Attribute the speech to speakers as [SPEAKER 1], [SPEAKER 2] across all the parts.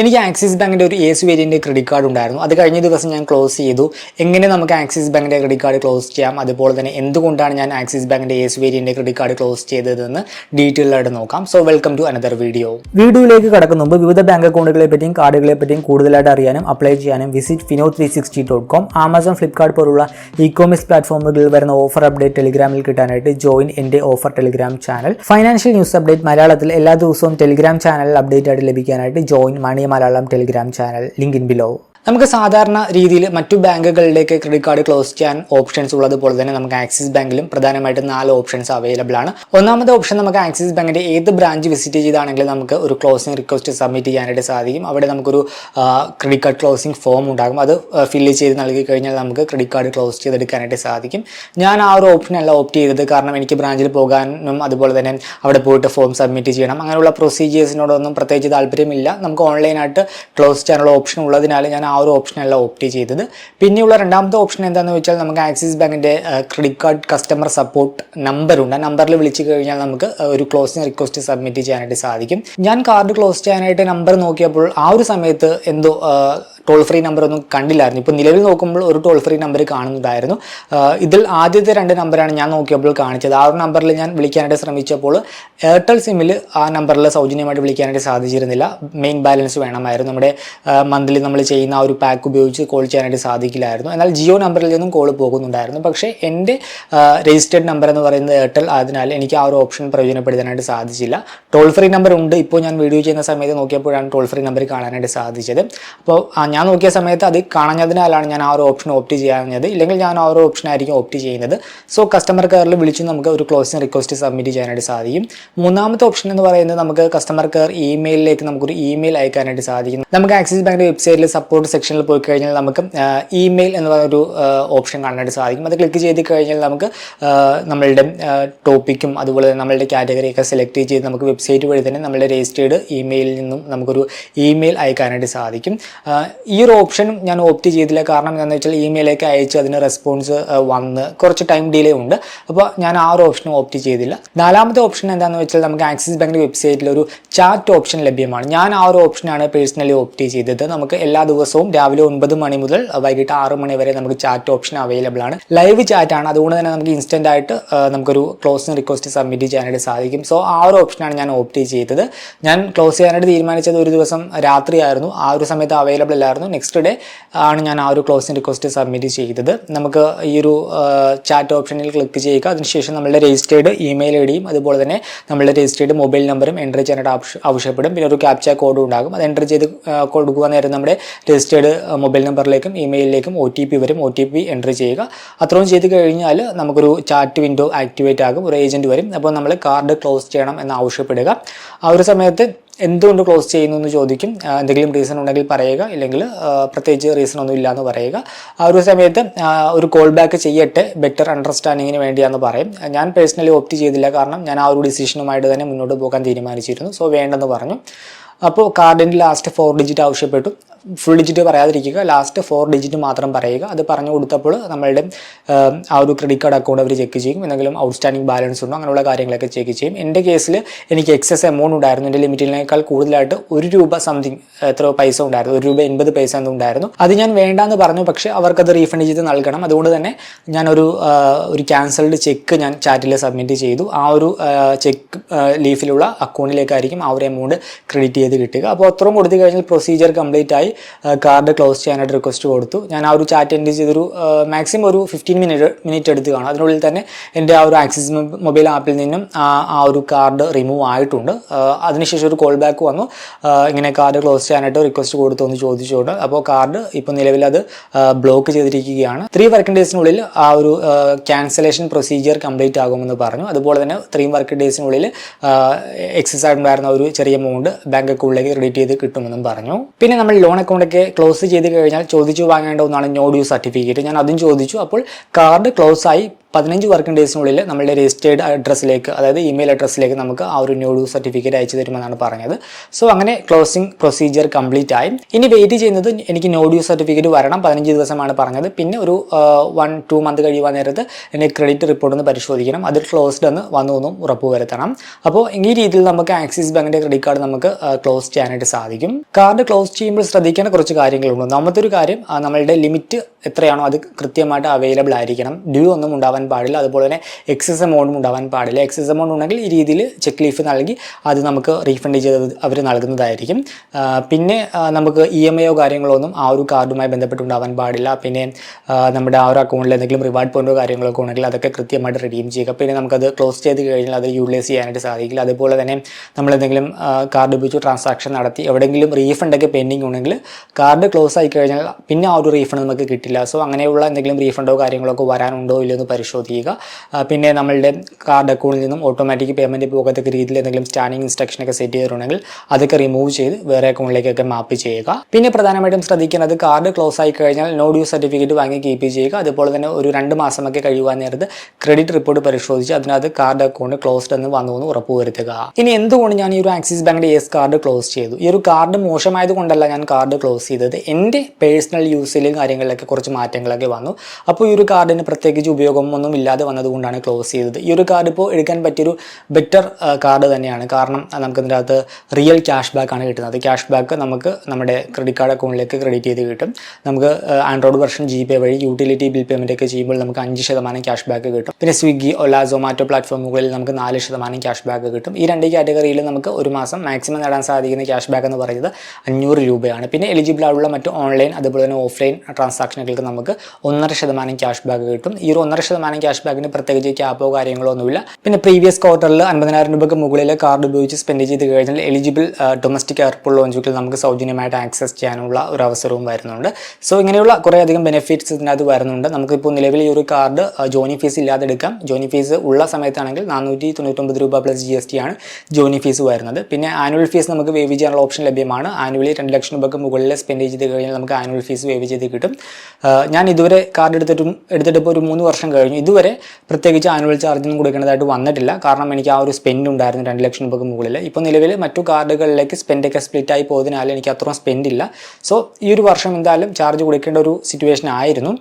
[SPEAKER 1] എനിക്ക് ആക്സിസ് ബാങ്കിന്റെ ഒരു എസ് വേരിയന്റ് ക്രെഡിറ്റ് കാർഡ് ഉണ്ടായിരുന്നു. അത് കഴിഞ്ഞ ദിവസം ഞാൻ ക്ലോസ് ചെയ്തു. എങ്ങനെ നമുക്ക് ആക്സിസ് ബാങ്കിന്റെ ക്രെഡിറ്റ് കാർഡ് ക്ലോസ് ചെയ്യാം? അതുപോലെ തന്നെ എന്തുകൊണ്ടാണ് ഞാൻ ആക്സിസ് ബാങ്കിന്റെ ace variant credit card close ചെയ്തതെന്ന് ഡീറ്റെയിൽ ആയിട്ട് നോക്കാം. So welcome to another video വീഡിയോയിലേക്ക് കടക്കുന്ന മുമ്പ് വിവിധ ബാങ്ക് അക്കൗണ്ടുകളെ പറ്റിയും കാർഡുകളെ പറ്റിയും കൂടുതലായിട്ട് അറിയാനും അപ്ലൈ ചെയ്യാനും visit fino three sixty dot com Amazon Flipkart പോലുള്ള ഇ കോമേഴ്സ് പ്ലാറ്റ്ഫോമുകളിൽ വരുന്ന ഓഫർ അപ്ഡേറ്റ് ടെലിഗ്രാമിൽ കിട്ടാനായിട്ട് ജോയിൻ എന്റെ offer Telegram channel financial news update മലയാളത്തിൽ എല്ലാ ദിവസവും ടെലിഗ്രാം ചാനലിൽ അപ്ഡേറ്റ് ആയിട്ട് ലഭിക്കാനായിട്ട് join money Malayalam Telegram channel link in below നമുക്ക് സാധാരണ രീതിയിൽ മറ്റു ബാങ്കുകളിലേക്ക് ക്രെഡിറ്റ് കാർഡ് ക്ലോസ് ചെയ്യാൻ ഓപ്ഷൻസ് ഉള്ളതുപോലെ തന്നെ നമുക്ക് ആക്സിസ് ബാങ്കിലും പ്രധാനമായിട്ടും നാല് ഓപ്ഷൻസ് അവൈലബിൾ ആണ്. ഒന്നാമത്തെ ഓപ്ഷൻ നമുക്ക് ആക്സിസ് ബാങ്കിന്റെ ഏത് ബ്രാഞ്ച് വിസിറ്റ് ചെയ്താണെങ്കിലും നമുക്ക് ഒരു ക്ലോസിംഗ് റിക്വസ്റ്റ് സബ്മിറ്റ് ചെയ്യാനായിട്ട് സാധിക്കും. അവിടെ നമുക്കൊരു ക്രെഡിറ്റ് കാർഡ് ക്ലോസിംഗ് ഫോം ഉണ്ടാകും. അത് ഫില്ല് ചെയ്ത് നൽകി കഴിഞ്ഞാൽ നമുക്ക് ക്രെഡിറ്റ് കാർഡ് ക്ലോസ് ചെയ്തെടുക്കാനായിട്ട് സാധിക്കും. ഞാൻ ആ ഒരു ഓപ്ഷനല്ല ഓപ്റ്റ് ചെയ്തത്. കാരണം എനിക്ക് ബ്രാഞ്ചിൽ പോകാനും അതുപോലെ തന്നെ അവിടെ പോയിട്ട് ഫോം സബ്മിറ്റ് ചെയ്യണം. അങ്ങനെയുള്ള പ്രൊസീജിയേഴ്സിനോടൊന്നും പ്രത്യേകിച്ച് താല്പര്യമില്ല. നമുക്ക് ഓൺലൈനായിട്ട് ക്ലോസ് ചെയ്യാനുള്ള ഓപ്ഷൻ ഉള്ളതിനാൽ ഞാൻ ആ ഒരു ഓപ്ഷനല്ല ഓപ്റ്റ് ചെയ്തത്. പിന്നെയുള്ള രണ്ടാമത്തെ ഓപ്ഷൻ എന്താണെന്ന് വെച്ചാൽ നമുക്ക് ആക്സിസ് ബാങ്കിന്റെ ക്രെഡിറ്റ് കാർഡ് കസ്റ്റമർ സപ്പോർട്ട് നമ്പറുണ്ട് ആ നമ്പറിൽ വിളിച്ചു കഴിഞ്ഞാൽ നമുക്ക് ഒരു ക്ലോസിങ് റിക്വസ്റ്റ് സബ്മിറ്റ് ചെയ്യാനായിട്ട് സാധിക്കും. ഞാൻ കാർഡ് ക്ലോസ് ചെയ്യാനായിട്ട് നമ്പർ നോക്കിയപ്പോൾ ആ ഒരു സമയത്ത് എന്തോ ടോൾ ഫ്രീ നമ്പർ ഒന്നും കണ്ടില്ലായിരുന്നു. ഇപ്പോൾ നിലവിൽ നോക്കുമ്പോൾ ഒരു ടോൾ ഫ്രീ നമ്പർ കാണുന്നുണ്ടായിരുന്നു ആ, ഇതിൽ ആദ്യത്തെ രണ്ട് നമ്പറാണ് ഞാൻ നോക്കിയപ്പോൾ കാണിച്ചത്. ആ ഒരു നമ്പറിൽ ഞാൻ വിളിക്കാനായിട്ട് ശ്രമിച്ചപ്പോൾ എയർടെൽ സിമ്മിൽ ആ നമ്പറിൽ സൗജന്യമായിട്ട് വിളിക്കാനായിട്ട് സാധിച്ചിരുന്നില്ല. മെയിൻ ബാലൻസ് വേണമായിരുന്നു. നമ്മുടെ മന്ത്ലി നമ്മൾ ചെയ്യുന്ന ആ ഒരു പാക്ക് ഉപയോഗിച്ച് കോൾ ചെയ്യാനായിട്ട് സാധിക്കില്ലായിരുന്നു. എന്നാൽ ജിയോ നമ്പറിൽ നിന്നും കോൾ പോകുന്നുണ്ടായിരുന്നു. പക്ഷേ എന്റെ രജിസ്റ്റേഡ് നമ്പർ എന്ന് പറയുന്നത് എയർടെൽ. അതിനാൽ എനിക്ക് ആ ഒരു ഓപ്ഷൻ പ്രയോജനപ്പെടുത്താനായിട്ട് സാധിച്ചില്ല. ടോൾ ഫ്രീ നമ്പർ ഉണ്ട്. ഇപ്പോൾ ഞാൻ വീഡിയോ ചെയ്യുന്ന സമയത്ത് നോക്കിയപ്പോഴാണ് ടോൾ ഫ്രീ നമ്പർ കാണാനായിട്ട് സാധിച്ചത്. അപ്പോൾ ഞാൻ നോക്കിയ സമയത്ത് അത് കാണഞ്ഞതിനാലാണ് ഞാൻ ആ ഒരു ഓപ്ഷൻ ഓപ്റ്റ് ചെയ്യാഞ്ഞത്. ഇല്ലെങ്കിൽ ഞാൻ ആ ഒരു ഓപ്ഷൻ ആയിരിക്കും ഓപ്റ്റ് ചെയ്യുന്നത്. സോ കസ്റ്റമർ കെയറിൽ വിളിച്ച് നമുക്ക് ഒരു ക്ലോസിംഗ് റിക്വസ്റ്റ് സബ്മിറ്റ് ചെയ്യാനായിട്ട് സാധിക്കും. മൂന്നാമത്തെ ഓപ്ഷൻ എന്ന് പറയുന്നത് നമുക്ക് കസ്റ്റമർ കെയർ ഇമെയിലിലേക്ക് നമുക്കൊരു ഇമെയിൽ അയക്കാനായിട്ട് സാധിക്കും. നമുക്ക് ആക്സിസ് ബാങ്കിന്റെ വെബ്സൈറ്റിൽ സപ്പോർട്ട് സെക്ഷനിൽ പോയി കഴിഞ്ഞാൽ നമുക്ക് ഇമെയിൽ എന്ന് പറയുന്നൊരു ഓപ്ഷൻ കാണാനായിട്ട് സാധിക്കും. അത് ക്ലിക്ക് ചെയ്ത് കഴിഞ്ഞാൽ നമുക്ക് നമ്മളുടെ ടോപ്പിക്കും അതുപോലെ തന്നെ നമ്മളുടെ കാറ്റഗറിയൊക്കെ സെലക്ട് ചെയ്ത് നമുക്ക് വെബ്സൈറ്റ് വഴി തന്നെ നമ്മളുടെ രജിസ്റ്റേർഡ് ഇമെയിലിൽ നിന്നും നമുക്കൊരു ഇമെയിൽ അയക്കാനായിട്ട് സാധിക്കും. ഈ ഒരു ഓപ്ഷൻ ഞാൻ ഓപ്റ്റ് ചെയ്തില്ല. കാരണം എന്താണെന്ന് വെച്ചാൽ ഇമെയിലേക്ക് അയച്ച് അതിന് റെസ്പോൺസ് വന്ന് കുറച്ച് ടൈം ഡിലേ ഉണ്ട്. അപ്പോൾ ഞാൻ ആ ഒരു ഓപ്ഷൻ ഓപ്റ്റ് ചെയ്തില്ല. നാലാമത്തെ ഓപ്ഷൻ എന്താണെന്ന് വെച്ചാൽ നമുക്ക് ആക്സിസ് ബാങ്കിന്റെ വെബ്സൈറ്റിൽ ഒരു ചാറ്റ് ഓപ്ഷൻ ലഭ്യമാണ്. ഞാൻ ആ ഒരു ഓപ്ഷനാണ് പേഴ്സണലി ഓപ്റ്റ് ചെയ്തത്. നമുക്ക് എല്ലാ ദിവസവും രാവിലെ ഒൻപത് മണി മുതൽ വൈകിട്ട് ആറ് മണി വരെ നമുക്ക് ചാറ്റ് ഓപ്ഷൻ അവൈലബിൾ ആണ്. ലൈവ് ചാറ്റ് ആണ്. അതുകൊണ്ട് തന്നെ നമുക്ക് ഇൻസ്റ്റന്റ് ആയിട്ട് നമുക്കൊരു ക്ലോസിംഗ് റിക്വസ്റ്റ് സബ്മിറ്റ് ചെയ്യാനായിട്ട് സാധിക്കും. സോ ആ ഒരു ഓപ്ഷനാണ് ഞാൻ ഓപ്റ്റ് ചെയ്തത്. ഞാൻ ക്ലോസ് ചെയ്യാനായിട്ട് തീരുമാനിച്ചത് ഒരു ദിവസം രാത്രിയായിരുന്നു. ആ ഒരു സമയത്ത് അവൈലബിൾ അല്ലായിരുന്നു നെക്സ്റ്റ് ഡേ ആണ് ഞാൻ ആ ഒരു ക്ലോസിംഗ് റിക്വസ്റ്റ് സബ്മിറ്റ് ചെയ്തത്. നമുക്ക് ഈ ഒരു ചാറ്റ് ഓപ്ഷനിൽ ക്ലിക്ക് ചെയ്യുക. അതിനുശേഷം നമ്മളുടെ രജിസ്റ്റേർഡ് ഇമെയിൽ ഐ ഡിയും അതുപോലെ തന്നെ നമ്മളുടെ രജിസ്റ്റേർഡ് മൊബൈൽ നമ്പറും എന്റർ ചെയ്യാനായിട്ട് ആവശ്യ- ആവശ്യപ്പെടും. പിന്നെ ഒരു ക്യാപ്ച കോഡും ഉണ്ടാകും. അത് എന്റർ ചെയ്ത് കൊടുക്കുക നേരം നമ്മുടെ രജിസ്റ്റേർഡ് മൊബൈൽ നമ്പറിലേക്കും ഇമെയിലിലേക്കും ഒ ടി പി വരും. ഒ ടി പി എന്റർ ചെയ്യുക. അത്രയും ചെയ്ത് കഴിഞ്ഞാൽ നമുക്കൊരു ചാറ്റ് വിൻഡോ ആക്ടിവേറ്റ് ആകും. ഒരു ഏജന്റ് വരും. അപ്പോൾ നമ്മൾ കാർഡ് ക്ലോസ് ചെയ്യണം എന്ന് ആവശ്യപ്പെടുക. ആ ഒരു സമയത്ത് എന്തുകൊണ്ട് ക്ലോസ് ചെയ്യുന്നു എന്ന് ചോദിക്കും. എന്തെങ്കിലും റീസൺ ഉണ്ടെങ്കിൽ പറയുക. ഇല്ലെങ്കിൽ പ്രത്യേകിച്ച് റീസൺ ഒന്നും ഇല്ല എന്ന് പറയുക. ആ ഒരു സമയത്ത് ഒരു കോൾ ബാക്ക് ചെയ്യട്ടെ. ബെറ്റർ അണ്ടർസ്റ്റാൻഡിങ്ങിന് വേണ്ടിയാന്ന് പറയും. ഞാൻ പേഴ്സണലി ഓപ്റ്റ് ചെയ്തില്ല. കാരണം ഞാൻ ആ ഒരു ഡിസിഷനുമായിട്ട് തന്നെ മുന്നോട്ട് പോകാൻ തീരുമാനിച്ചിരുന്നു. സോ വേണ്ടെന്ന് പറഞ്ഞു. അപ്പോൾ കാർഡിന്റെ ലാസ്റ്റ് ഫോർ ഡിജിറ്റ് ആവശ്യപ്പെട്ടു. ഫുൾ ഡിജിറ്റ് പറയാതിരിക്കുക. ലാസ്റ്റ് ഫോർ ഡിജിറ്റ് മാത്രം പറയുക. അത് പറഞ്ഞു കൊടുത്തപ്പോൾ നമ്മളുടെ ആ, ഒരു ക്രെഡിറ്റ് കാർഡ് അക്കൗണ്ട് അവർ ചെക്ക് ചെയ്യും. എന്തെങ്കിലും ഔട്ട്സ്റ്റാൻഡിങ് ബാലൻസ് ഉണ്ടോ അങ്ങനെയുള്ള കാര്യങ്ങളൊക്കെ ചെക്ക് ചെയ്യും. എന്റെ കേസിൽ എനിക്ക് എക്സസ് എമൗണ്ട് ഉണ്ടായിരുന്നു. എന്റെ ലിമിറ്റിനേക്കാൾ കൂടുതലായിട്ട് ഒരു രൂപ സംതിങ് എത്ര പൈസ ഉണ്ടായിരുന്നു. ഒരു രൂപ എൺപത് പൈസ എന്തോ ഉണ്ടായിരുന്നു. അത് ഞാൻ വേണ്ടാന്ന് പറഞ്ഞു. പക്ഷേ അവർക്കത് റീഫണ്ട് ചെയ്ത് നൽകണം. അതുകൊണ്ട് തന്നെ ഞാനൊരു ഒരു ക്യാൻസൽഡ് ചെക്ക് ഞാൻ ചാറ്റിൽ സബ്മിറ്റ് ചെയ്തു. ആ ഒരു ചെക്ക് ലീഫിലുള്ള അക്കൗണ്ടിലേക്കായിരിക്കും ആ ഒരു എമൗണ്ട് ക്രെഡിറ്റ് കിട്ടുക അപ്പോൾ അത്രയും കൊടുത്തു കഴിഞ്ഞാൽ പ്രൊസീജിയർ കംപ്ലീറ്റ് ആയി കാർഡ് ക്ലോസ് ചെയ്യാനായിട്ട് റിക്വസ്റ്റ് കൊടുത്തു. ഞാൻ ആ ഒരു ചാറ്റ് എൻഡ് ചെയ്തൊരു മാക്സിമം ഒരു ഫിഫ്റ്റീൻ മിനിറ്റ് മിനിറ്റ് എടുത്ത് കാണും. അതിനുള്ളിൽ തന്നെ എന്റെ ആ ഒരു ആക്സിസ് മൊബൈൽ ആപ്പിൽ നിന്നും ആ ഒരു കാർഡ് റിമൂവ് ആയിട്ടുണ്ട്. അതിനുശേഷം ഒരു കോൾ ബാക്ക് വന്നു. ഇങ്ങനെ കാർഡ് ക്ലോസ് ചെയ്യാനായിട്ട് റിക്വസ്റ്റ് കൊടുത്തു എന്ന് ചോദിച്ചുകൊണ്ട് അപ്പോൾ കാർഡ് ഇപ്പോൾ നിലവിൽ അത് ബ്ലോക്ക് ചെയ്തിരിക്കുകയാണ്. ത്രീ വർക്കിംഗ് ഡേയ്സിനുള്ളിൽ ആ ഒരു ക്യാൻസലേഷൻ പ്രൊസീജിയർ കംപ്ലീറ്റ് ആകുമെന്ന് പറഞ്ഞു. അതുപോലെ തന്നെ ത്രീ വർക്കിംഗ് ഡേയ്സിനുള്ളിൽ എക്സസ് ആയിട്ടുണ്ടായിരുന്ന ഒരു ചെറിയ എമൗണ്ട് ബാങ്ക് അക്കൗണ്ടിലേക്ക് ക്രെഡിറ്റ് ചെയ്ത് കിട്ടുമെന്നും പറഞ്ഞു. പിന്നെ നമ്മൾ ലോൺ അക്കൗണ്ടൊക്കെ ക്ലോസ് ചെയ്ത് കഴിഞ്ഞാൽ ചോദിച്ചു വാങ്ങേണ്ട ഒന്നാണ് നോ ഡ്യൂ സർട്ടിഫിക്കറ്റ് ഞാൻ അതും ചോദിച്ചു. അപ്പോൾ കാർഡ് ക്ലോസ് ആയി പതിനഞ്ച് വർക്കിംഗ് ഡേയ്സിനുള്ളിൽ നമ്മളുടെ രജിസ്റ്റേർഡ് അഡ്രസ്സിലേക്ക് അതായത് ഇമെയിൽ അഡ്രസ്സിലേക്ക് നമുക്ക് ആ ഒരു ന്യൂ സർട്ടിഫിക്കറ്റ് അയച്ചു തരുമെന്നാണ് പറഞ്ഞത്. സോ അങ്ങനെ ക്ലോസിംഗ് പ്രൊസീജിയർ കംപ്ലീറ്റ് ആയി. ഇനി വെയിറ്റ് ചെയ്യുന്നത് എനിക്ക് നോ ഡ്യൂ സർട്ടിഫിക്കറ്റ് വരണം പതിനഞ്ച് ദിവസമാണ് പറഞ്ഞത്. പിന്നെ ഒരു വൺ ടു മന്ത് കഴിയുവാൻ നേരത്ത് എന്റെ ക്രെഡിറ്റ് റിപ്പോർട്ട് ഒന്ന് പരിശോധിക്കണം. അത് ക്ലോസ്ഡ് എന്ന് വന്നു എന്നും ഉറപ്പുവരുത്തണം. അപ്പോൾ ഈ രീതിയിൽ നമുക്ക് ആക്സിസ് ബാങ്കിന്റെ ക്രെഡിറ്റ് കാർഡ് നമുക്ക് ക്ലോസ് ചെയ്യാനായിട്ട് സാധിക്കും. കാർഡ് ക്ലോസ് ചെയ്യുമ്പോൾ ശ്രദ്ധിക്കേണ്ട കുറച്ച് കാര്യങ്ങളുണ്ട്. ഒന്നാമത്തെ ഒരു കാര്യം നമ്മളുടെ ലിമിറ്റ് എത്രയാണോ അത് കൃത്യമായിട്ട് അവൈലബിൾ ആയിരിക്കണം. ഡ്യൂ ഒന്നും ഉണ്ടാവാൻ പാടില്ല. അതുപോലെ തന്നെ എക്സസ് എമൗണ്ടും ഉണ്ടാവാൻ പാടില്ല. എക്സസ് എമൗണ്ട് ഉണ്ടെങ്കിൽ ഈ രീതിയിൽ ചെക്ക് ലീഫ് നൽകി അത് നമുക്ക് റീഫണ്ട് ചെയ്ത് അവർ നൽകുന്നതായിരിക്കും. പിന്നെ നമുക്ക് ഇ എം ഐയോ കാര്യങ്ങളോ ഒന്നും ആ ഒരു കാർഡുമായി ബന്ധപ്പെട്ടുണ്ടാവാൻ പാടില്ല. പിന്നെ നമ്മുടെ ആ ഒരു അക്കൗണ്ടിൽ എന്തെങ്കിലും റിവാർഡ് പോയിന്റോ കാര്യങ്ങളൊക്കെ ഉണ്ടെങ്കിൽ അതൊക്കെ കൃത്യമായിട്ട് റിഡീം ചെയ്യുക. പിന്നെ നമുക്കത് ക്ലോസ് ചെയ്ത് കഴിഞ്ഞാൽ അത് യൂട്ടിലൈസ് ചെയ്യാനായിട്ട് സാധിക്കില്ല. അതുപോലെ തന്നെ നമ്മൾ എന്തെങ്കിലും കാർഡ് ഉപയോഗിച്ച് ട്രാൻസാക്ഷൻ നടത്തി എവിടെയെങ്കിലും റീഫണ്ടൊക്കെ പെൻഡിങ് ഉണ്ടെങ്കിൽ കാർഡ് ക്ലോസ് ആയി കഴിഞ്ഞാൽ പിന്നെ ആ ഒരു റീഫണ്ട് നമുക്ക് കിട്ടില്ല സോ അങ്ങനെയുള്ള എന്തെങ്കിലും റീഫണ്ടോ കാര്യങ്ങളൊക്കെ വരാനുണ്ടോ ഇല്ലയോ എന്ന് പരിശോധിക്കുക പിന്നെ നമ്മളുടെ കാർഡ് അക്കൗണ്ടിൽ നിന്നും ഓട്ടോമാറ്റിക് പേയ്മെന്റ് പോകത്തക്ക രീതിയിൽ എന്തെങ്കിലും സ്റ്റാൻഡിങ് ഇൻസ്ട്രക്ഷനൊക്കെ സെറ്റ് ചെയ്തിട്ടുണ്ടെങ്കിൽ അതൊക്കെ റിമൂവ് ചെയ്ത് വേറെ അക്കൗണ്ടിലേക്കൊക്കെ മാപ്പ് ചെയ്യുക. പിന്നെ പ്രധാനമായിട്ടും ശ്രദ്ധിക്കുന്നത് കാർഡ് ക്ലോസ് ആയി കഴിഞ്ഞാൽ നോ ഡ്യൂ സർട്ടിഫിക്കറ്റ് വാങ്ങി കീപ്പ് ചെയ്യുക. അതുപോലെ തന്നെ ഒരു രണ്ട് മാസമൊക്കെ കഴിയുവാൻ നേരത്ത് ക്രെഡിറ്റ് റിപ്പോർട്ട് പരിശോധിച്ച് അതിനകത്ത് കാർഡ് അക്കൗണ്ട് ക്ലോസ്ഡ് എന്ന് വന്നു എന്ന് ഉറപ്പുവരുത്തുക ഇനി എന്തുകൊണ്ട് ഞാൻ ഈ ഒരു ആക്സിസ് ബാങ്കിന്റെ എസ് കാർഡ് ക്ലോസ് ചെയ്തു? ഈ ഒരു കാർഡ് മോശമായത് കൊണ്ടല്ല ഞാൻ കാർഡ് ക്ലോസ് ചെയ്തത്. എന്റെ പേഴ്സണൽ യൂസിലും കാര്യങ്ങളിലൊക്കെ കുറച്ച് മാറ്റങ്ങളൊക്കെ വന്നു. അപ്പോൾ ഈ ഒരു കാർഡിന് പ്രത്യേകിച്ച് ഉപയോഗമൊന്നും ഇല്ലാതെ വന്നതുകൊണ്ടാണ് ക്ലോസ് ചെയ്തത്. ഈ ഒരു കാർഡ് ഇപ്പോൾ എടുക്കാൻ പറ്റിയൊരു ബെറ്റർ കാർഡ് തന്നെയാണ്. കാരണം നമുക്ക് ഇതിന്റെ അകത്ത് റിയൽ ക്യാഷ് ബാക്ക് ആണ് കിട്ടുന്നത്. ക്യാഷ് ബാക്ക് നമുക്ക് നമ്മുടെ ക്രെഡിറ്റ് കാർഡ് അക്കൗണ്ടിലേക്ക് ക്രെഡിറ്റ് ചെയ്ത് കിട്ടും. നമുക്ക് ആൻഡ്രോയിഡ് വെർഷൻ ജി പേ വഴി യൂട്ടിലിറ്റി ബിൽ പേയ്മെന്റ് ഒക്കെ ചെയ്യുമ്പോൾ നമുക്ക് അഞ്ച് ശതമാനം ക്യാഷ് ബാക്ക് കിട്ടും. പിന്നെ സ്വിഗ്ഗി ഒല സൊമാറ്റോ പ്ലാറ്റ്ഫോമുകളിൽ നമുക്ക് നാല് ശതമാനം ക്യാഷ് ബാക്ക് കിട്ടും. ഈ രണ്ട് കാറ്റഗറിയിൽ നമുക്ക് ഒരു മാസം മാക്സിമം നേടാൻ സാധിക്കുന്ന ക്യാഷ് ബാക്ക് എന്ന് പറയുന്നത് അഞ്ഞൂറ് രൂപയാണ്. പിന്നെ എലിജിബിൾ ആയിട്ടുള്ള മറ്റ് ഓൺലൈൻ അതുപോലെ തന്നെ ഓഫ്ലൈൻ ട്രാൻസാക്ഷനുകൾക്ക് നമുക്ക് ഒന്നര ശതമാനം ക്യാഷ് ബാക്ക് കിട്ടും. ഈ ഒരു ഒന്നര ശതമാനം ക്യാഷ് ബാക്കിന് പ്രത്യേകിച്ച് ക്യാപ്പോ കാര്യങ്ങളോ ഒന്നുമില്ല. പിന്നെ പ്രീവിയസ് ക്വാർട്ടറിൽ അൻപതിനായിരം രൂപയ്ക്ക് മുകളിൽ കാർഡ് ഉപയോഗിച്ച് സ്പെൻഡ് ചെയ്ത് കഴിഞ്ഞാൽ എലിജിബിൾ ഡൊമസ്റ്റിക് എയർപോർട്ട് ലോഞ്ചുകൾ നമുക്ക് സൗജന്യമായിട്ട് ആക്സസ് ചെയ്യാനുള്ള ഒരു അവസരവും വരുന്നുണ്ട്. സോ ഇങ്ങനെയുള്ള കുറേ അധികം ബെനിഫിറ്റ്സ് ഇതിനകത്ത് വരുന്നുണ്ട്. നമുക്കിപ്പോൾ നിലവിൽ ഈ ഒരു കാർഡ് ജോയിനി ഫീസ് ഇല്ലാതെ എടുക്കാം. ജോയിനി ഫീസ് ഉള്ള സമയത്താണെങ്കിൽ നാനൂറ്റി തൊണ്ണൂറ്റൊമ്പത് രൂപ പ്ലസ് ജി എസ് ടി ആണ് ജോയിനി ഫീസ് വരുന്നത്. പിന്നെ ആനുവൽ ഫീസ് നമുക്ക് വേവ് ചെയ്യാനുള്ള ഓപ്ഷൻ ലഭ്യമാണ്. ആനുവലി രണ്ട് ലക്ഷം രൂപയ്ക്ക് മുകളിൽ സ്പെൻഡ് ചെയ്ത് കഴിഞ്ഞാൽ നമുക്ക് ആനുവൽ ഫീസ് വേവ് ചെയ്ത് കിട്ടും. ഞാൻ ഇതുവരെ കാർഡ് എടുത്തിട്ടും എടുത്തിട്ട് ഇപ്പോൾ ഒരു മൂന്ന് വർഷം കഴിഞ്ഞു. ഇതുവരെ പ്രത്യേകിച്ച് ആനുവൽ ചാർജ് ഒന്നും കൊടുക്കേണ്ടതായിട്ട് വന്നിട്ടില്ല. കാരണം എനിക്ക് ആ ഒരു സ്പെൻഡ് ഉണ്ടായിരുന്നു രണ്ട് ലക്ഷം രൂപയ്ക്ക് മുകളിൽ. ഇപ്പോൾ നിലവിൽ മറ്റു കാർഡുകളിലേക്ക് സ്പെൻഡൊക്കെ സ്പ്ലിറ്റ് ആയി പോയതിനാൽ എനിക്ക് അത്രയും സ്പെൻഡ് ഇല്ല. സോ ഈ ഒരു വർഷം എന്തായാലും ചാർജ് കൊടുക്കേണ്ട ഒരു സിറ്റുവേഷൻ ആയിരുന്നു.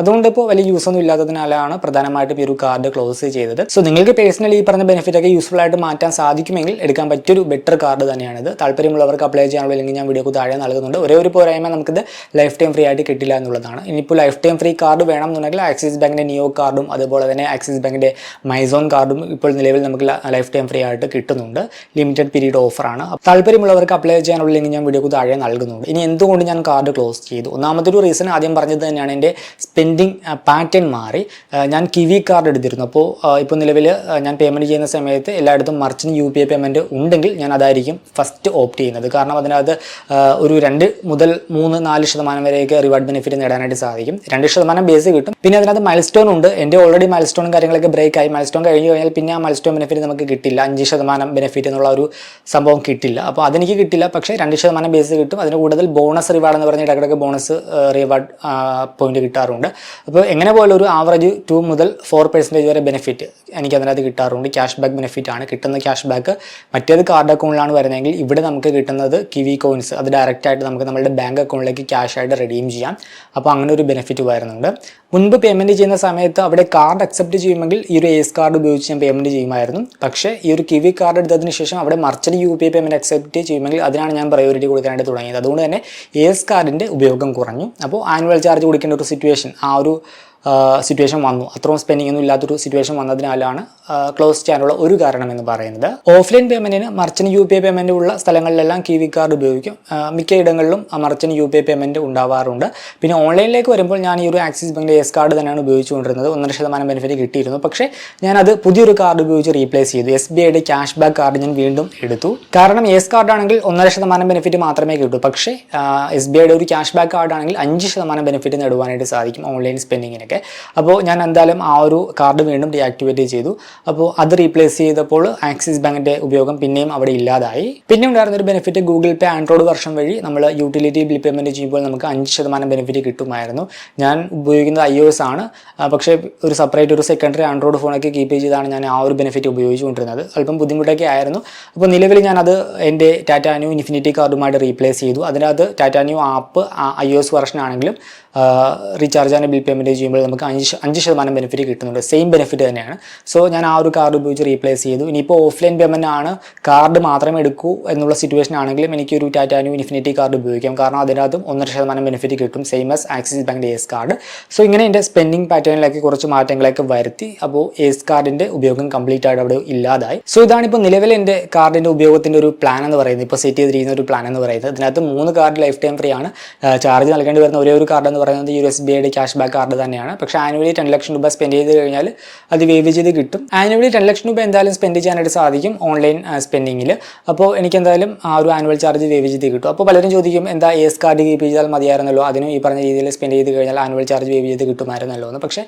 [SPEAKER 1] അതുകൊണ്ട് ഇപ്പോൾ വലിയ യൂസ് ഒന്നും ഇല്ലാത്തതിനാലാണ് പ്രധാനമായിട്ടും ഈ ഒരു കാർഡ് ക്ലോസ് ചെയ്തത്. സോ നിങ്ങൾക്ക് പേഴ്സണലി ഈ പറഞ്ഞ ബെനിഫിറ്റ് ഒക്കെ യൂസ്ഫുൾ ആയിട്ട് മാറ്റാൻ സാധിക്കുമെങ്കിൽ എടുക്കാൻ പറ്റിയൊരു ബെറ്റർ കാർഡ് തന്നെയാണിത്. താല്പര്യമുള്ളവർക്ക് അപ്ലൈ ചെയ്യാനുള്ള ലിങ്ക് ഞാൻ വീഡിയോക്ക് താഴെ നൽകുന്നുണ്ട്. ഒരേ ഒരു പോരായ്മ നമുക്കിത് ലൈഫ് ടൈം ഫ്രീ ആയിട്ട് കിട്ടില്ല എന്നുള്ളതാണ്. ഇനിയിപ്പോൾ ലൈഫ് ടൈം ഫ്രീ കാർഡ് വേണം എന്നുണ്ടെങ്കിൽ ആക്സിസ് ബാങ്കിന്റെ നിയോ കാർഡും അതുപോലെ തന്നെ ആക്സിസ് ബാങ്കിന്റെ മൈസോൺ കാർഡും ഇപ്പോൾ നിലവിൽ നമുക്ക് ലൈഫ് ടൈം ഫ്രീ ആയിട്ട് കിട്ടുന്നുണ്ട്. ലിമിറ്റഡ് പീരീഡ് ഓഫറാണ് താല്പര്യമുള്ളവർക്ക് അപ്ലൈ ചെയ്യാനുള്ള ലിങ്ക് ഞാൻ വീഡിയോക്ക് താഴെ നൽകുന്നുണ്ട്. ഇനി എന്തുകൊണ്ട് ഞാൻ കാർഡ് ക്ലോസ് ചെയ്തു? ഒന്നാമത്തെ ഒരു റീസൺ ആദ്യം പറഞ്ഞത് തന്നെയാണ് എന്റെ സ്പെൻഡിങ് പാറ്റേൺ മാറി. ആ, ഞാൻ കിവി കാർഡ് എടുത്തിരുന്നു. അപ്പോൾ ഇപ്പോൾ നിലവിൽ ഞാൻ പേയ്മെന്റ് ചെയ്യുന്ന സമയത്ത് എല്ലായിടത്തും merchant U P I payment ഉണ്ടെങ്കിൽ ഞാൻ അതായിരിക്കും ഫസ്റ്റ് ഓപ്റ്റ് ചെയ്യുന്നത്. കാരണം അതിനകത്ത് ഒരു രണ്ട് മുതൽ മൂന്ന് നാല് ശതമാനം വരെയൊക്കെ റിവാർഡ് ബെനിഫിറ്റ് നേടാനായിട്ട് സാധിക്കും. രണ്ട് ശതമാനം ബേസ് കിട്ടും. പിന്നെ അതിനകത്ത് മൈൽ സ്റ്റോൺ ഉണ്ട്. എന്റെ ഓൾറെഡി മൈൽ സ്റ്റോണും കാര്യങ്ങളൊക്കെ ബ്രേക്ക് ആയി. മൈൽ സ്റ്റോൺ കഴിഞ്ഞ് കഴിഞ്ഞാൽ പിന്നെ ആ മൈൽ സ്റ്റോൺ ബെനിഫിറ്റ് നമുക്ക് കിട്ടില്ല. അഞ്ച് ശതമാനം ബെനിഫിറ്റ് എന്നുള്ള ഒരു സംഭവം കിട്ടില്ല. അപ്പോൾ അതെനിക്ക് കിട്ടില്ല. പക്ഷേ രണ്ട് ശതമാനം ബേസ് കിട്ടും. അതിന് കൂടുതൽ ബോണസ് റിവാർഡ് എന്ന് പറഞ്ഞ ഇടക്കിടക്ക് ബോണസ് റിവാർഡ് പോയിന്റ് കിട്ടാറുണ്ട്. അപ്പോൾ എങ്ങനെ പോലെ ഒരു ആവറേജ് ടു മുതൽ ഫോർ പെർസെന്റേജ് വരെ ബെനിഫിറ്റ് എനിക്ക് അതിനകത്ത് കിട്ടാറുണ്ട്? ക്യാഷ് ബാക്ക് ബെനിഫിറ്റ് ആണ്. കിട്ടുന്ന ക്യാഷ് ബാക്ക് മറ്റേത് കാർഡ് അക്കൗണ്ടിലാണ് വരുന്നതെങ്കിൽ ഇവിടെ നമുക്ക് കിട്ടുന്നത് കിവി കോയിൻസ് അത് ഡയറക്റ്റ് ആയിട്ട് നമുക്ക് നമ്മുടെ ബാങ്ക് അക്കൗണ്ടിലേക്ക് ക്യാഷ് ആയിട്ട് റെഡീം ചെയ്യാം. അപ്പോൾ അങ്ങനെ ഒരു ബെനിഫിറ്റ് വരുന്നുണ്ട്. മുൻപ് പേയ്മെന്റ് ചെയ്യുന്ന സമയത്ത് അവിടെ കാർഡ് അക്സെപ്റ്റ് ചെയ്യുമെങ്കിൽ ഈ ഒരു എസ് കാർഡ് ഉപയോഗിച്ച് ഞാൻ പേയ്മെന്റ് ചെയ്യുമായിരുന്നു. പക്ഷേ ഈ ഒരു കിവി കാർഡ് എടുത്തതിന് ശേഷം അവിടെ merchant U P I payment accept ചെയ്യുമെങ്കിൽ അതിനാണ് ഞാൻ പ്രയോറിറ്റി കൊടുക്കാനായിട്ട് തുടങ്ങിയത്. അതുകൊണ്ട് തന്നെ എസ് കാർഡിന്റെ ഉപയോഗം കുറഞ്ഞു. അപ്പോൾ ആനുവൽ ചാർജ് കൊടുക്കേണ്ട ഒരു സിറ്റുവേഷൻ ആ ഒരു സിറ്റുവേഷൻ വന്നു. അത്രയും സ്പെൻഡിംഗ് ഒന്നും ഇല്ലാത്തൊരു സിറ്റുവേഷൻ വന്നതിനാലാണ് ക്ലോസ് ചെയ്യാനുള്ള ഒരു കാരണം എന്ന് പറയുന്നത് offline പേയ്മെന്റിന് merchant U P I payment ഉള്ള സ്ഥലങ്ങളിലെല്ലാം കിവി കാർഡ് ഉപയോഗിക്കും. മിക്ക ഇടങ്ങളിലും merchant U P I payment ഉണ്ടാവാറുണ്ട്. പിന്നെ ഓൺലൈനിലേക്ക് വരുമ്പോൾ ഞാൻ ഈ ഒരു ആക്സിസ് ബാങ്കിന്റെ എസ് കാർഡ് തന്നെയാണ് ഉപയോഗിച്ചുകൊണ്ടിരുന്നത്. ഒന്നര ശതമാനം ബെനിഫിറ്റ് കിട്ടിയിരുന്നു. പക്ഷേ ഞാനത് പുതിയൊരു കാർഡ് ഉപയോഗിച്ച് റീപ്ലേസ് ചെയ്തു. എസ് ബി ഐയുടെ ക്യാഷ് ബാക്ക് കാർഡ് ഞാൻ വീണ്ടും എടുത്തു. കാരണം എസ് കാർഡാണെങ്കിൽ ഒന്നര ശതമാനം ബെനിഫിറ്റ് മാത്രമേ കിട്ടൂ. പക്ഷേ എസ് ബി ഐയുടെ ഒരു ക്യാഷ് ബാക്ക് കാർഡാണെങ്കിൽ അഞ്ച് ശതമാനം ബെനിഫിറ്റ് നേടുവാനായിട്ട് സാധിക്കും ഓൺലൈൻ സ്പെൻഡിങ്ങിനൊക്കെ അങ്ങനെയൊക്കെ അപ്പോൾ ഞാൻ എന്തായാലും ആ ഒരു കാർഡ് വീണ്ടും ഡീആക്ടിവേറ്റ് ചെയ്തു. അപ്പോൾ അത് റീപ്ലേസ് ചെയ്തപ്പോൾ ആക്സിസ് ബാങ്കിന്റെ ഉപയോഗം പിന്നെയും അവിടെ ഇല്ലാതായി. പിന്നെ ഉണ്ടായിരുന്ന ഒരു ബെനിഫിറ്റ് ഗൂഗിൾ പേ ആൻഡ്രോയിഡ് വർഷം വഴി നമ്മൾ യൂട്ടിലിറ്റി ബിൽ പേയ്മെന്റ് ചെയ്യുമ്പോൾ നമുക്ക് അഞ്ച് ശതമാനം ബെനിഫിറ്റ് കിട്ടുമായിരുന്നു. ഞാൻ ഉപയോഗിക്കുന്നത് ഐ എസ് ആണ് പക്ഷേ ഒരു സെപ്പറേറ്റ് ഒരു സെക്കൻഡറി ആൻഡ്രോയിഡ് ഫോണൊക്കെ കീപ്പ് ചെയ്താണ് ഞാൻ ആ ഒരു ബെനിഫിറ്റ് ഉപയോഗിച്ചുകൊണ്ടിരുന്നത് അല്പം ബുദ്ധിമുട്ടൊക്കെ ആയിരുന്നു. അപ്പോൾ നിലവിൽ ഞാനത് എന്റെ ടാറ്റാന്യൂ ഇൻഫിനിറ്റി കാർഡുമായിട്ട് റീപ്ലേസ് ചെയ്തു. അതിനകത്ത് Tata Neu app I O S version ആണെങ്കിലും റീചാർജ് ആൻഡ് ബിൽ പേയ്മെന്റ് ചെയ്യുമ്പോൾ നമുക്ക് അഞ്ച് അഞ്ച് ശതമാനം ബെനിഫിറ്റ് കിട്ടുന്നുണ്ട്. സെയിം ബെനിഫിറ്റ് തന്നെയാണ്. സോ ഞാൻ ആ ഒരു കാർഡ് ഉപയോഗിച്ച് റീപ്ലേസ് ചെയ്തു. ഇനിയിപ്പോൾ ഓഫ്ലൈൻ പേയ്മെന്റ് ആണ്. കാർഡ് മാത്രമേ എടുക്കൂ എന്നുള്ള സിറ്റുവേഷൻ ആണെങ്കിലും എനിക്കൊരു ഒരു ന്യൂ ഇൻഫിനിറ്റി കാർഡ് ഉപയോഗിക്കാം. കാരണം അതിനകത്തും ഒന്നര ശതമാനം ബെനിഫിറ്റ് കിട്ടും. സെയിം ആസ് ആക്സിസ് ബാങ്കിന്റെ എസ് കാർഡ് സോ ഇങ്ങനെ എന്റെ സ്പെൻഡിങ് പാറ്റേണിലേക്ക് കുറച്ച് മാറ്റങ്ങളൊക്കെ വരുത്തി. അപ്പോൾ എസ് കാർഡിന്റെ ഉപയോഗം കംപ്ലീറ്റ് ആയിട്ട് അവിടെ ഇല്ലാതായി. സോ ഇതാണ് ഇപ്പോൾ നിലവിൽ എന്റെ കാർഡിന്റെ ഉപയോഗത്തിന്റെ ഒരു പ്ലാൻ എന്ന് പറയുന്നത്. ഇപ്പോൾ സെറ്റ് ചെയ്തിരിക്കുന്ന ഒരു പ്ലാൻ എന്ന് പറയുന്നത്. ഇതിനകത്ത് മൂന്ന് കാർഡ് ലൈഫ് ടൈം ഫ്രീ ആണ് ചാർജ് നൽകേണ്ടി വരുന്ന ഒരേ ഒരു കാർഡ് എന്ന് പറയുന്നത് യു എസ് ബി ഐയുടെ ക്യാഷ് ബാക്ക് കാർഡ് തന്നെയാണ്. പക്ഷേ ആനുവലി ടെൻ ലക്ഷം രൂപ സ്പെൻഡ് ചെയ്ത് കഴിഞ്ഞാൽ അത് വേവ് ചെയ്ത് കിട്ടും. ആനുവലി ടെൻ ലക്ഷം രൂപ എന്തായാലും സ്പെൻഡ് ചെയ്യാനായിട്ട് സാധിക്കും ഓൺലൈൻ സ്പെൻഡിങ്ങിൽ അപ്പോൾ എനിക്ക് എന്തായാലും ആ ഒരു ആനുവൽ ചാർജ് വേവ് ചെയ്ത് കിട്ടും. അപ്പോൾ പലരും ചോദിക്കും എന്താ എസ് കാർഡ് കീപ്പ് ചെയ്താൽ മതിയായിരുന്നല്ലോ? അതിനും ഈ പറഞ്ഞ രീതിയിൽ സ്പെൻഡ് ചെയ്ത് കഴിഞ്ഞാൽ ആനുവൽ ചാർജ് വേവ് ചെയ്ത് കിട്ടുമായിരുന്നല്ലോ? എന്ന്. പക്ഷേ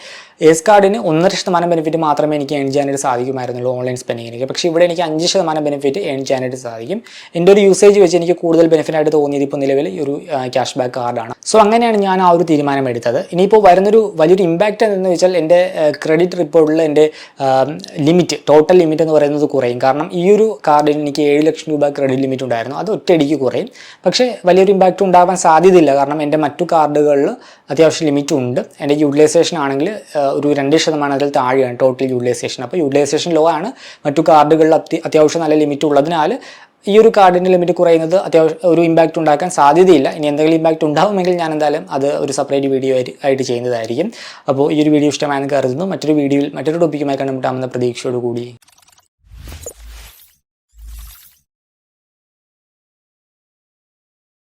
[SPEAKER 1] എസ് കാർഡിന് ഒന്നര ശതമാനം ബെനിഫിറ്റ് മാത്രമേ എനിക്ക് ഏൺ ചെയ്യാനായിട്ട് സാധിക്കുമായിരുന്നുള്ളൂ ഓൺലൈൻ സ്പെൻഡിങ്ങിലേക്ക് പക്ഷേ ഇവിടെ എനിക്ക് അഞ്ച് ശതമാനം ബെനിഫിറ്റ് ഏൺ ചെയ്യാനായിട്ട് സാധിക്കും. എന്റെ ഒരു യൂസേജ് വെച്ച് എനിക്ക് കൂടുതൽ ബെനിഫിറ്റ് ആയിട്ട് തോന്നിയത് ഇപ്പോൾ നിലവിൽ ഒരു ക്യാഷ് ബാക്ക് കാർഡാണ് സോ അങ്ങനെയാണ് ഞാൻ ആ ഒരു തീരുമാനം എടുത്തത് ഇനിയിപ്പോൾ വരുന്നൊരു വലിയൊരു ഇമ്പാക്റ്റ് എന്തെന്ന് വെച്ചാൽ എന്റെ ക്രെഡിറ്റ് റിപ്പോർട്ടിൽ എന്റെ ലിമിറ്റ് ടോട്ടൽ ലിമിറ്റ് എന്ന് പറയുന്നത് കുറയും. കാരണം ഈ ഒരു കാർഡിന് എനിക്ക് ഏഴ് ലക്ഷം രൂപ ക്രെഡിറ്റ് ലിമിറ്റ് ഉണ്ടായിരുന്നു. അത് ഒറ്റയടിക്ക് കുറയും. പക്ഷേ വലിയൊരു ഇമ്പാക്റ്റ് ഉണ്ടാവാൻ സാധ്യതയില്ല. കാരണം എന്റെ മറ്റു കാർഡുകളിൽ അത്യാവശ്യം ലിമിറ്റ് ഉണ്ട്. എന്റെ യൂട്ടിലൈസേഷൻ ആണെങ്കിൽ ഒരു രണ്ട് ശതമാനത്തിൽ താഴെയാണ് ടോട്ടൽ യൂട്ടിലൈസേഷൻ അപ്പോൾ യൂട്ടിലൈസേഷൻ ലോ ആണ്. മറ്റു കാർഡുകളിൽ അത്യ അത്യാവശ്യം നല്ല ലിമിറ്റ് ഉള്ളതിനാൽ ഈ ഒരു കാർഡിന്റെ ലിമിറ്റ് കുറയുന്നത് അത്യാവശ്യം ഒരു ഇമ്പാക്റ്റ് ഉണ്ടാക്കാൻ സാധ്യതയില്ല. ഇനി എന്തെങ്കിലും ഇമ്പാക്റ്റ് ഉണ്ടാവുമെങ്കിൽ ഞാൻ എന്തായാലും അത് ഒരു സെപ്പറേറ്റ് വീഡിയോ ആയിട്ട് ചെയ്യുന്നതായിരിക്കും. അപ്പോൾ ഈ ഒരു വീഡിയോ ഇഷ്ടമായെന്ന് കരുതുന്നു. മറ്റൊരു വീഡിയോയിൽ മറ്റൊരു ടോപ്പിക്കുമായി കണ്ടുമുട്ടാമെന്ന പ്രതീക്ഷയോടുകൂടി